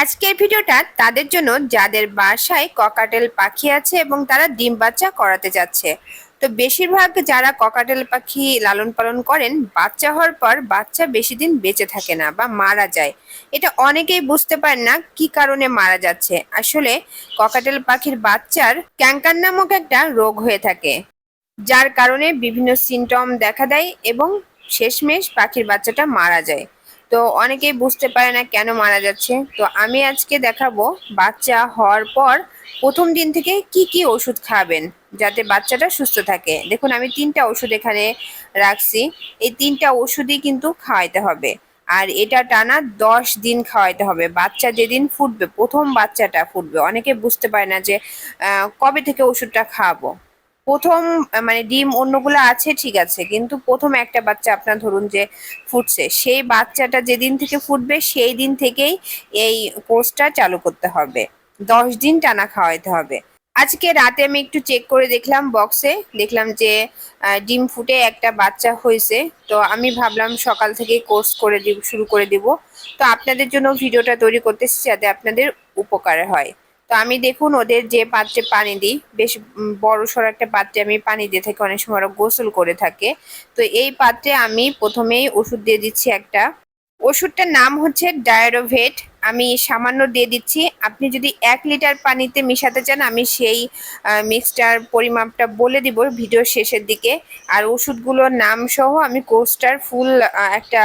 আজকের ভিডিওটা তাদের জন্য যাদের বাসায় ককাটেল পাখি আছে এবং তারা ডিম বাচ্চা করাতে যাচ্ছে। তো বেশিরভাগ যারা ককাটেল পাখি লালন পালন করেন, বাচ্চা হওয়ার পর বাচ্চা বেশি দিন বেঁচে থাকে না বা মারা যায়। এটা অনেকেই বুঝতে পারেন না কি কারণে মারা যাচ্ছে। আসলে ককাটেল পাখির বাচ্চার ক্যাঙ্কার নামক একটা রোগ হয়ে থাকে, যার কারণে বিভিন্ন সিমটম দেখা দেয় এবং শেষমেশ পাখির বাচ্চাটা মারা যায়। তো অনেকেই বুঝতে পারে না কেন মারা যাচ্ছে। তো আমি আজকে দেখাবো বাচ্চা হওয়ার পর প্রথম দিন থেকে কি কি ওষুধ খাবেন যাতে বাচ্চাটা সুস্থ থাকে। দেখুন, আমি তিনটা ওষুধ এখানে রাখছি। এই তিনটা ওষুধই কিন্তু খাওয়াইতে হবে। আর এটা টানা দশ দিন খাওয়াইতে হবে। বাচ্চা যেদিন ফুটবে, প্রথম বাচ্চাটা ফুটবে। অনেকে বুঝতে পারে না যে কবে থেকে ওষুধটা খাওয়াবো প্রথম মানে ডিম অন্যগুলো আছে, ঠিক আছে, কিন্তু প্রথম একটা বাচ্চা আপনার ধরুন যে ফুটছে, সেই বাচ্চাটা যেদিন থেকে ফুটবে, সেই দিন থেকেই এই কোর্সটা চালু করতে হবে। দশ দিন টানা খাওয়াইতে হবে। আজকে রাতে আমি একটু চেক করে দেখলাম বক্সে দেখলাম যে ডিম ফুটে একটা বাচ্চা হয়েছে, তো আমি ভাবলাম সকাল থেকে কোর্স করে দিব, শুরু করে দিব। তো আপনাদের জন্য ভিডিওটা তৈরি করতেছি যাতে আপনাদের উপকার হয়। তো আমি দেখুন ওদের যে পাত্রে পানি দিই, বেশ বড় সড়ো একটা পাত্রে আমি পানি দিয়ে থাকি, অনেক সময় ওরা গোসল করে থাকে। তো এই পাত্রে আমি প্রথমেই ওষুধ দিয়ে দিচ্ছি একটা। ওষুধটার নাম হচ্ছে ডায়ারোভেট। আমি সামান্য দিয়ে দিচ্ছি। আপনি যদি এক লিটার পানিতে মিশাতে চান, আমি সেই মিক্সটার পরিমাপটা বলে দিব ভিডিও শেষের দিকে। আর ওষুধগুলোর নাম সহ আমি কোর্সটার ফুল একটা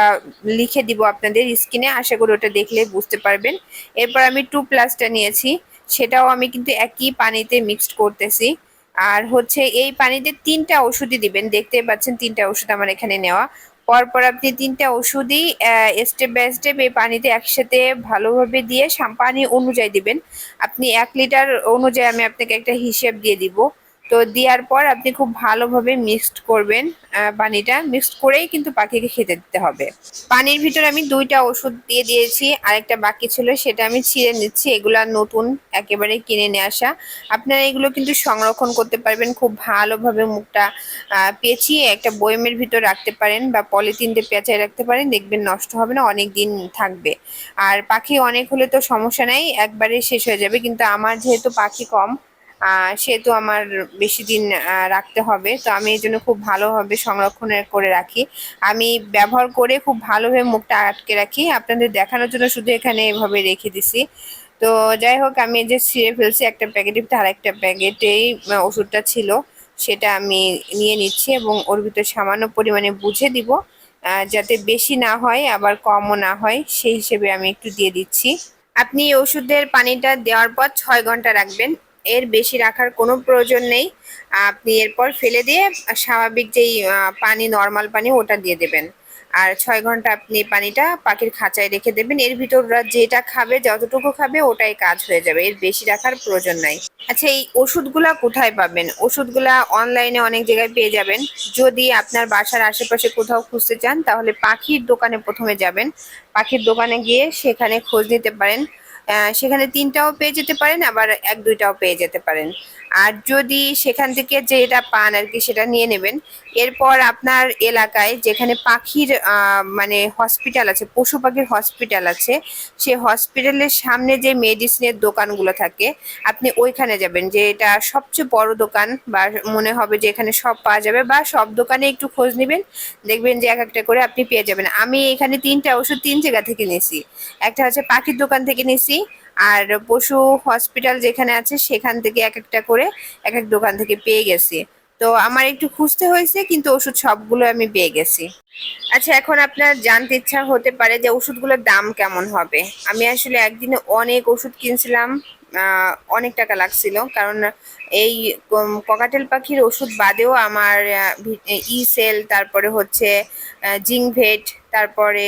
লিখে দিব আপনাদের স্ক্রিনে। আশা করি ওটা দেখলে বুঝতে পারবেন। এরপর আমি টু প্লাসটা নিয়েছি। সেটাও আমি কিন্তু একই পানিতে মিক্সড করতেছি। আর হচ্ছে এই পানিতে তিনটা ওষুধই দিবেন। দেখতে পাচ্ছেন তিনটা ওষুধ আমার এখানে নেওয়া। পরপর আপনি তিনটা ওষুধই স্টেপ বাই স্টেপ এই পানিতে একসাথে ভালোভাবে দিয়ে পানি অনুযায়ী দিবেন। আপনি এক লিটার অনুযায়ী আমি আপনাকে একটা হিসেব দিয়ে দিব। তো দেওয়ার পর আপনি খুব ভালোভাবে মিক্সড করবেন পানিটা। মিক্সড করেই কিন্তু পাখিকে খেতে দিতে হবে। পানির ভিতরে আমি দুইটা ওষুধ দিয়ে দিয়েছি। আরেকটা বাকি ছিল, সেটা আমি ছিঁড়ে নিচ্ছি। এগুলো নতুন, একেবারে কিনে নিয়ে আসা। আপনারা এগুলো কিন্তু সংরক্ষণ করতে পারবেন। খুব ভালোভাবে মুখটা পেঁচিয়ে একটা বয়মের ভিতর রাখতে পারেন বা পলিথিন দিয়ে পেঁচায় রাখতে পারেন। দেখবেন নষ্ট হবে না অনেক দিন থাকবে। আর পাখি অনেক হলে তো সমস্যা নাই, একবারে শেষ হয়ে যাবে। কিন্তু আমার যেহেতু পাখি কম সেহেতু আমার বেশি দিন রাখতে হবে। তো আমি এই জন্য খুব ভালোভাবে সংরক্ষণ করে রাখি। আমি ব্যবহার করে খুব ভালোভাবে মুখটা আটকে রাখি। আপনাদের দেখানোর জন্য শুধু এখানে এভাবে রেখে দিছি। তো যাই হোক, আমি যে ছিঁড়ে ফেলছি একটা প্যাকেটের ভিতরে আর একটা প্যাকেটেই ওষুধটা ছিল। সেটা আমি নিয়ে নিচ্ছি এবং ওর ভিতরে সামান্য পরিমাণে বুঝে দিব যাতে বেশি না হয়, আবার কমও না হয়। সেই হিসেবে আমি একটু দিয়ে দিচ্ছি। আপনি ওষুধের পানিটা দেওয়ার পর ছয় ঘণ্টা রাখবেন। এর বেশি রাখার কোনো প্রয়োজন নেই। আপনি এরপর ফেলে দিয়ে স্বাভাবিক যেই পানি নর্মাল পানি, ওটা দিয়ে দেবেন। আর ছয় ঘণ্টা আপনি পানিটা পাখির খাঁচায় রেখে দেবেন। এর ভিতর ওরা যেটা খাবে, যতটুকু খাবে, ওটাই কাজ হয়ে যাবে। এর বেশি রাখার প্রয়োজন নাই। আচ্ছা এই ওষুধগুলা কোথায় পাবেন? ওষুধগুলা অনলাইনে অনেক জায়গায় পেয়ে যাবেন। যদি আপনার বাসার আশেপাশে কোথাও খুঁজতে চান, তাহলে পাখির দোকানে প্রথমে যাবেন। পাখির দোকানে গিয়ে সেখানে খোঁজ নিতে পারেন। সেখানে তিনটাও পেয়ে যেতে পারেন, আবার এক দুইটাও পেয়ে যেতে পারেন। আর যদি সেখান থেকে যেটা পান আর কি, সেটা নিয়ে নেবেন। এরপর আপনার এলাকায় যেখানে পাখির মানে হসপিটাল আছে, পশু পাখির হসপিটাল আছে, সে হসপিটালের সামনে যে মেডিসিনের দোকানগুলো থাকে, আপনি ওইখানে যাবেন, যে এটা সবচেয়ে বড় দোকান বা মনে হবে যে এখানে সব পাওয়া যাবে বা সব দোকানে একটু খোঁজ নেবেন, দেখবেন যে এক একটা করে আপনি পেয়ে যাবেন। আমি এখানে তিনটা ওষুধ তিন জায়গা থেকে নিয়েছি। একটা হচ্ছে পাখির দোকান থেকে নিয়েছি আর পশু হসপিটাল যেখানে আছে, সেখান থেকে এক একটা করে এক এক দোকান থেকে পেয়ে গেছি। তো আমার একটু খুঁজতে হয়েছে, কিন্তু ওষুধ সবগুলো আমি পেয়ে গেছি। আচ্ছা এখন আপনার জানতে ইচ্ছা হতে পারে যে ওষুধগুলোর দাম কেমন হবে? আমি আসলে একদিনে অনেক ওষুধ কিনছিলাম অনেক টাকা লাগছিল। কারণ এই ককাটেল পাখির ওষুধ বাদেও আমার ই সেল, তারপরে হচ্ছে জিংভেট, তারপরে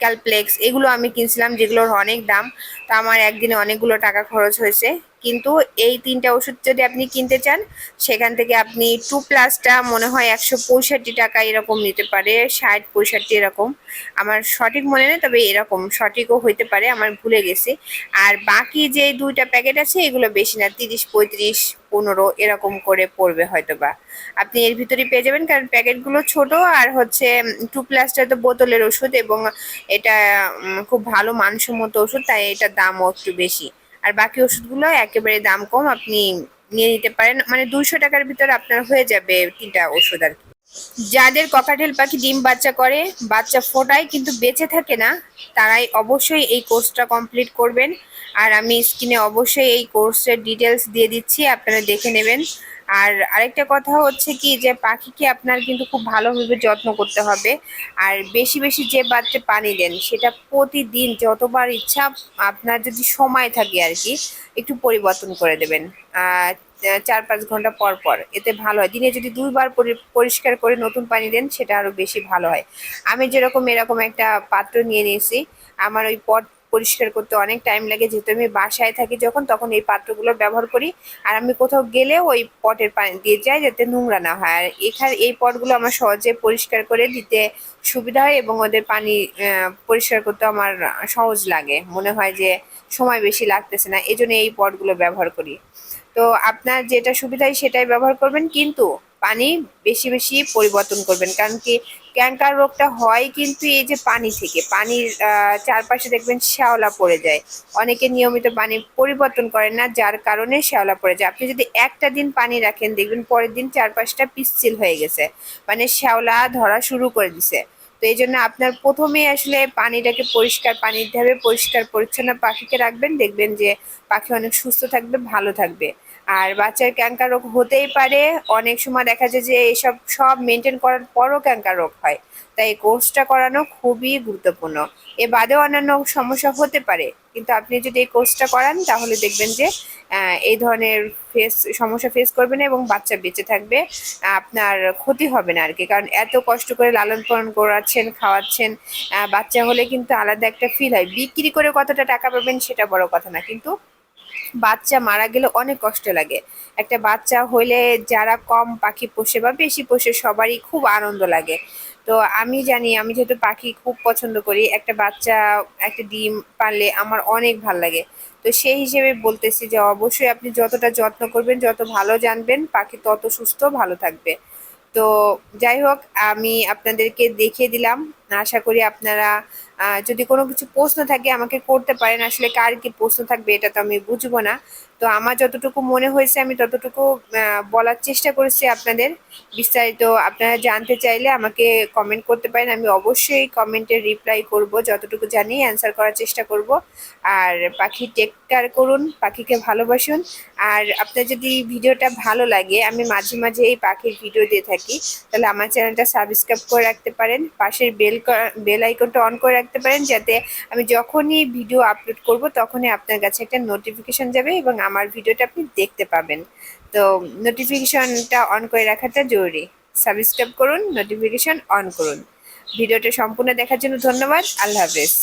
ক্যালপ্লেক্স, এগুলো আমি কিনছিলাম যেগুলোর অনেক দাম। তো আমার একদিনে অনেকগুলো টাকা খরচ হয়েছে। কিন্তু এই তিনটা ওষুধ যদি আপনি কিনতে চান, সেখান থেকে আপনি টু প্লাসটা মনে হয় একশো পঁয়ষট্টি টাকা এরকম নিতে পারে, ষাট পঁয়ষট্টি এরকম। আমার সঠিক মনে নেই, তবে এরকম সঠিকও হইতে পারে, আমার ভুলে গেছে। আর বাকি যে দুইটা প্যাকেট আছে, এগুলো বেশি না, তিরিশ পঁয়ত্রিশ পনেরো এরকম করে পড়বে হয়তো বা আপনি এর ভিতরে পেয়ে যাবেন, কারণ প্যাকেটগুলো ছোট আর হচ্ছে টু প্লাসটা তো বোতলের ওষুধ এবং এটা খুব ভালো মানসম্মত ওষুধ, তাই এটার দামও একটু বেশি। আর বাকি ওষুধগুলো একেবারে দাম কম, আপনি নিয়ে নিতে পারেন। মানে দুইশো টাকার ভিতরে আপনার হয়ে যাবে তিনটা ওষুধ আর কি। যাদের ককাটেল পাখি ডিম বাচ্চা করে, বাচ্চা ফোটায় কিন্তু বেঁচে থাকে না, তারাই অবশ্যই এই কোর্সটা কমপ্লিট করবেন। আর আমি স্ক্রিনে অবশ্যই এই কোর্সের ডিটেলস দিয়ে দিচ্ছি, আপনারা দেখে নেবেন। আর আরেকটা কথা হচ্ছে কি যে, পাখিকে আপনার কিন্তু খুব ভালোভাবে যত্ন করতে হবে। আর বেশি বেশি যে বাচ্চা পানি দেন, সেটা প্রতিদিন যতবার ইচ্ছা, আপনার যদি সময় থাকে আর কি, একটু পরিবর্তন করে দেবেন। আহ চার পাঁচ ঘণ্টা পর পর, এতে ভালো হয়। দিনে যদি দুইবার পরি- পরিষ্কার করে নতুন পানি দেন, সেটা আরও বেশি ভালো হয়। আমি যেরকম এরকম একটা পাত্র নিয়ে নিয়েছি, আমার ওই পট পরিষ্কার করতে অনেক টাইম লাগে। যেহেতু আমি বাসায় থাকি যখন, তখন এই পাত্রগুলো ব্যবহার করি। আর আমি কোথাও গেলে ওই পটের পানি দিয়ে যাই যাতে নোংরা না হয়। আর এখানে এই পটগুলো আমার সহজে পরিষ্কার করে দিতে সুবিধা হয় এবং ওদের পানি পরিষ্কার করতে আমার সহজ লাগে। মনে হয় যে সময় বেশি লাগতেছে না এই এই পটগুলো ব্যবহার করি। তো আপনার যেটা সুবিধা হয় সেটাই ব্যবহার করবেন, কিন্তু পানি বেশি বেশি পরিবর্তন করবেন। কারণ কি ক্যাঙ্কার রোগটা হয় কিন্তু এই যে পানি থেকে, পানির চারপাশে দেখবেন শ্যাওলা পড়ে যায়। অনেকে নিয়মিত পানি পরিবর্তন করেন না, যার কারণে শ্যাওলা পড়ে যায়। আপনি যদি একটা দিন পানি রাখেন, দেখবেন পরের দিন চারপাশটা পিচ্ছিল হয়ে গেছে। মানে শ্যাওলা ধরা শুরু করে দিছে। তো এই জন্য আপনার প্রথমে আসলে পানিটাকে পরিষ্কার পানির হবে, পরিষ্কার পরিচ্ছন্ন পাখিকে রাখবেন, দেখবেন যে পাখি অনেক সুস্থ থাকবে, ভালো থাকবে। আর বাচ্চার ক্যাঙ্কার রোগ হতেই পারে। অনেক সময় দেখা যায় যে এসব সব মেনটেন করার পরও ক্যাঙ্কার রোগ হয়। তাই এই কোর্সটা করানো খুবই গুরুত্বপূর্ণ। এ বাদেও অন্যান্য সমস্যা হতে পারে। কিন্তু আপনি যদি এই কোর্সটা করান, তাহলে দেখবেন যে এই ধরনের ফেস সমস্যা ফেস করবে না এবং বাচ্চা বেঁচে থাকবে। আপনার ক্ষতি হবে না আর কি কারণ এত কষ্ট করে লালন পালন করাচ্ছেন, খাওয়াচ্ছেন বাচ্চা হলে কিন্তু আলাদা একটা ফিল হয়। বিক্রি করে কতটা টাকা পাবেন সেটা বড় কথা না। কিন্তু বাচ্চা মারা গেলে অনেক কষ্ট লাগে। একটা বাচ্চা হলে যারা কম পাখি পোষে বা বেশি পোষে সবারই খুব আনন্দ লাগে। তো আমি জানি, আমি যেহেতু পাখি খুব পছন্দ করি, একটা বাচ্চা, একটা ডিম পারলে আমার অনেক ভালো লাগে। তো সেই হিসেবে বলতেছি যে অবশ্যই আপনি যতটা যত্ন করবেন, যত ভালো জানবেন, পাখি তত সুস্থ, ভালো থাকবে। তো যাই হোক, আমি আপনাদেরকে দেখিয়ে দিলাম। আশা করি আপনারা যদি কোনো কিছু প্রশ্ন থাকে আমাকে করতে পারেন। আসলে কার কি প্রশ্ন থাকবে এটা তো আমি বুঝব না। তো আমার যতটুকু মনে হয়েছে আমি ততটুকু বলার চেষ্টা করেছি আপনাদের। বিস্তারিত আপনারা জানতে চাইলে আমাকে কমেন্ট করতে পারেন। আমি অবশ্যই কমেন্টের রিপ্লাই করব, যতটুকু জানি অ্যান্সার করার চেষ্টা করব। আর পাখি টেক কেয়ার করুন, পাখিকে ভালোবাসুন। আর আপনার যদি ভিডিওটা ভালো লাগে, আমি মাঝে মাঝে এই পাখির ভিডিও দিয়ে থাকি। তাহলে আমার চ্যানেলটা সাবস্ক্রাইব করে রাখতে পারেন। পাশের বেল বেল আইকনটা অন করে রাখতে পারেন যাতে আমি যখনই ভিডিও আপলোড করব তখনই আপনার কাছে একটা নোটিফিকেশন যাবে এবং আমার ভিডিওটা আপনি দেখতে পাবেন। তো নোটিফিকেশনটা অন করে রাখাটা জরুরি। সাবস্ক্রাইব করুন নোটিফিকেশন অন করুন। ভিডিওটা সম্পূর্ণ দেখার জন্য ধন্যবাদ। আল্লাহ হাফেজ।